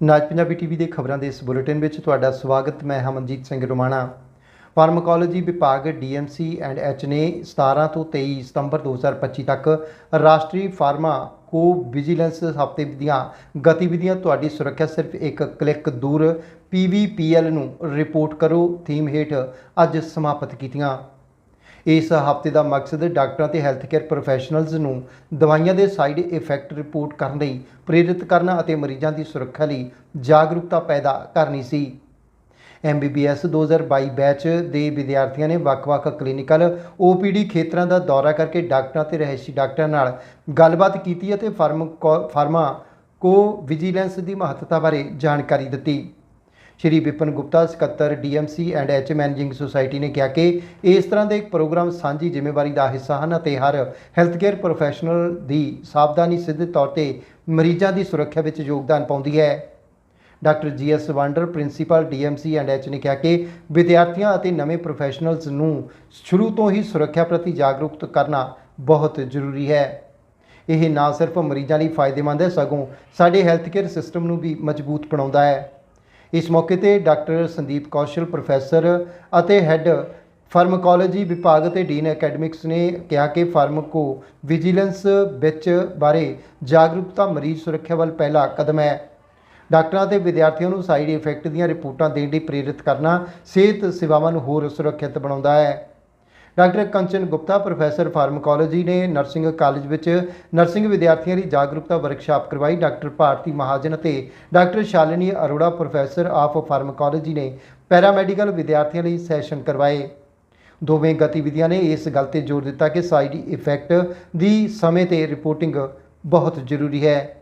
ਨਾਜ Punjabi TV ਦੇ ਖਬਰਾਂ ਦੇ ਇਸ ਬੁਲੇਟਿਨ ਵਿੱਚ ਤੁਹਾਡਾ ਸਵਾਗਤ, ਮੈਂ ਹਮਨਜੀਤ ਸਿੰਘ ਰੋਮਾਣਾ। ਫਾਰਮਾਕੋਲੋਜੀ ਵਿਭਾਗ, ਡੀਐਮਸੀ ਐਂਡ ਐਚ ਨੇ 17 ਤੋਂ 23 ਸਤੰਬਰ 2025 ਤੱਕ ਰਾਸ਼ਟਰੀ ਫਾਰਮਾ ਕੋ ਵਿਜੀਲੈਂਸ ਹਫ਼ਤੇ ਦੀਆਂ ਗਤੀਵਿਧੀਆਂ ਤੁਹਾਡੀ ਸੁਰੱਖਿਆ ਸਿਰਫ ਇੱਕ ਕਲਿੱਕ ਦੂਰ ਪੀਵੀਪੀਐਲ ਨੂੰ ਰਿਪੋਰਟ ਕਰੋ। ਥੀਮ ਹੇਠ ਅੱਜ ਸਮਾਪਤ ਕੀਤੀਆਂ। ਇਸ ਹਫ਼ਤੇ ਦਾ ਮਕਸਦ ਡਾਕਟਰਾਂ ਤੇ ਹੈਲਥ ਕੇਅਰ ਪ੍ਰੋਫੈਸ਼ਨਲਜ਼ ਨੂੰ ਦਵਾਈਆਂ ਦੇ ਸਾਈਡ ਇਫੈਕਟ ਰਿਪੋਰਟ ਕਰਨ ਲਈ ਪ੍ਰੇਰਿਤ ਕਰਨਾ ਅਤੇ ਮਰੀਜ਼ਾਂ ਦੀ ਸੁਰੱਖਿਆ ਲਈ ਜਾਗਰੂਕਤਾ ਪੈਦਾ ਕਰਨੀ ਸੀ। ਐਮਬੀਬੀਐਸ 2022 ਬੈਚ ਦੇ ਵਿਦਿਆਰਥੀਆਂ ਨੇ ਵੱਖ-ਵੱਖ ਕਲੀਨਿਕਲ ਓਪੀਡੀ ਖੇਤਰਾਂ ਦਾ ਦੌਰਾ ਕਰਕੇ ਡਾਕਟਰਾਂ ਤੇ ਰਹਿਸ਼ੀ ਡਾਕਟਰਾਂ ਨਾਲ ਗੱਲਬਾਤ ਕੀਤੀ ਅਤੇ ਫਾਰਮਕੋ ਫਾਰਮਾ ਕੋ, ਵਿਜੀਲੈਂਸ ਦੀ ਮਹੱਤਤਾ ਬਾਰੇ ਜਾਣਕਾਰੀ ਦਿੱਤੀ। ਸ਼੍ਰੀ ਵਿਪਨ ਗੁਪਤਾ, ਸਕੱਤਰ DMC and H managing society ਨੇ ਕਿਹਾ ਕਿ ਇਸ ਤਰ੍ਹਾਂ ਦੇ ਇੱਕ ਪ੍ਰੋਗਰਾਮ ਸਾਂਝੀ ਜ਼ਿੰਮੇਵਾਰੀ ਦਾ ਹਿੱਸਾ ਹਨ ਅਤੇ ਹਰ ਹੈਲਥ ਕੇਅਰ ਪ੍ਰੋਫੈਸ਼ਨਲ ਦੀ ਸਾਵਧਾਨੀ ਸਿੱਧੇ ਤੌਰ ਤੇ ਮਰੀਜ਼ਾਂ ਦੀ ਸੁਰੱਖਿਆ ਵਿੱਚ ਯੋਗਦਾਨ ਪਾਉਂਦੀ ਹੈ। Doctor G GS Wander, principal DMC and H ਨੇ ਕਿਹਾ ਕਿ ਵਿਦਿਆਰਥੀਆਂ ਅਤੇ ਨਵੇਂ ਪ੍ਰੋਫੈਸ਼ਨਲਸ ਨੂੰ ਸ਼ੁਰੂ ਤੋਂ ਹੀ ਸੁਰੱਖਿਆ ਪ੍ਰਤੀ ਜਾਗਰੂਕ ਕਰਨਾ ਬਹੁਤ ਜ਼ਰੂਰੀ ਹੈ। ਇਹ ਨਾ ਸਿਰਫ ਮਰੀਜ਼ਾਂ ਲਈ ਫਾਇਦੇਮੰਦ ਹੈ, ਸਗੋਂ ਸਾਡੇ ਹੈਲਥ ਕੇਅਰ ਸਿਸਟਮ ਨੂੰ ਵੀ ਮਜ਼ਬੂਤ ਬਣਾਉਂਦਾ ਹੈ। ਇਸ ਮੌਕੇ ਤੇ ਡਾਕਟਰ ਸੰਦੀਪ ਕੌਸ਼ਲ, ਪ੍ਰੋਫੈਸਰ ਅਤੇ ਹੈੱਡ ਫਾਰਮਾਕੋਲੋਜੀ ਵਿਭਾਗ ਅਤੇ ਡੀਨ ਅਕੈਡਮਿਕਸ ਨੇ ਕਿਹਾ ਕਿ ਫਾਰਮਾਕੋ ਵਿਜੀਲੈਂਸ ਵਿੱਚ ਬਾਰੇ ਜਾਗਰੂਕਤਾ ਮਰੀਜ਼ ਸੁਰੱਖਿਆ ਵੱਲ ਪਹਿਲਾ ਕਦਮ ਹੈ। ਡਾਕਟਰਾਂ ਤੇ ਵਿਦਿਆਰਥੀਆਂ ਨੂੰ ਸਾਈਡ ਇਫੈਕਟ ਦੀਆਂ ਰਿਪੋਰਟਾਂ ਦੇਣ ਲਈ ਪ੍ਰੇਰਿਤ ਕਰਨਾ ਸਿਹਤ ਸੇਵਾਵਾਂ ਨੂੰ ਹੋਰ ਸੁਰੱਖਿਅਤ ਬਣਾਉਂਦਾ ਹੈ। Doctor Kanchan Gupta, professor pharmacology ਨੇ ਨਰਸਿੰਗ ਕਾਲਜ ਵਿੱਚ ਨਰਸਿੰਗ ਵਿਦਿਆਰਥੀਆਂ ਲਈ ਜਾਗਰੂਕਤਾ ਵਰਕਸ਼ਾਪ ਕਰਵਾਈ। ਡਾਕਟਰ ਭਾਰਤੀ ਮਹਾਜਨ ਅਤੇ doctor Shalini Arora, professor of pharmacology ਨੇ ਪੈਰਾਮੈਡੀਕਲ ਵਿਦਿਆਰਥੀਆਂ ਲਈ ਸੈਸ਼ਨ ਕਰਵਾਏ। ਦੋਵੇਂ ਗਤੀਵਿਧੀਆਂ ਨੇ ਇਸ ਗੱਲ ਤੇ ਜ਼ੋਰ ਦਿੱਤਾ ਕਿ ਸਾਈਡ ਇਫੈਕਟ ਦੀ ਸਮੇਂ ਤੇ ਰਿਪੋਰਟਿੰਗ ਬਹੁਤ ਜ਼ਰੂਰੀ ਹੈ।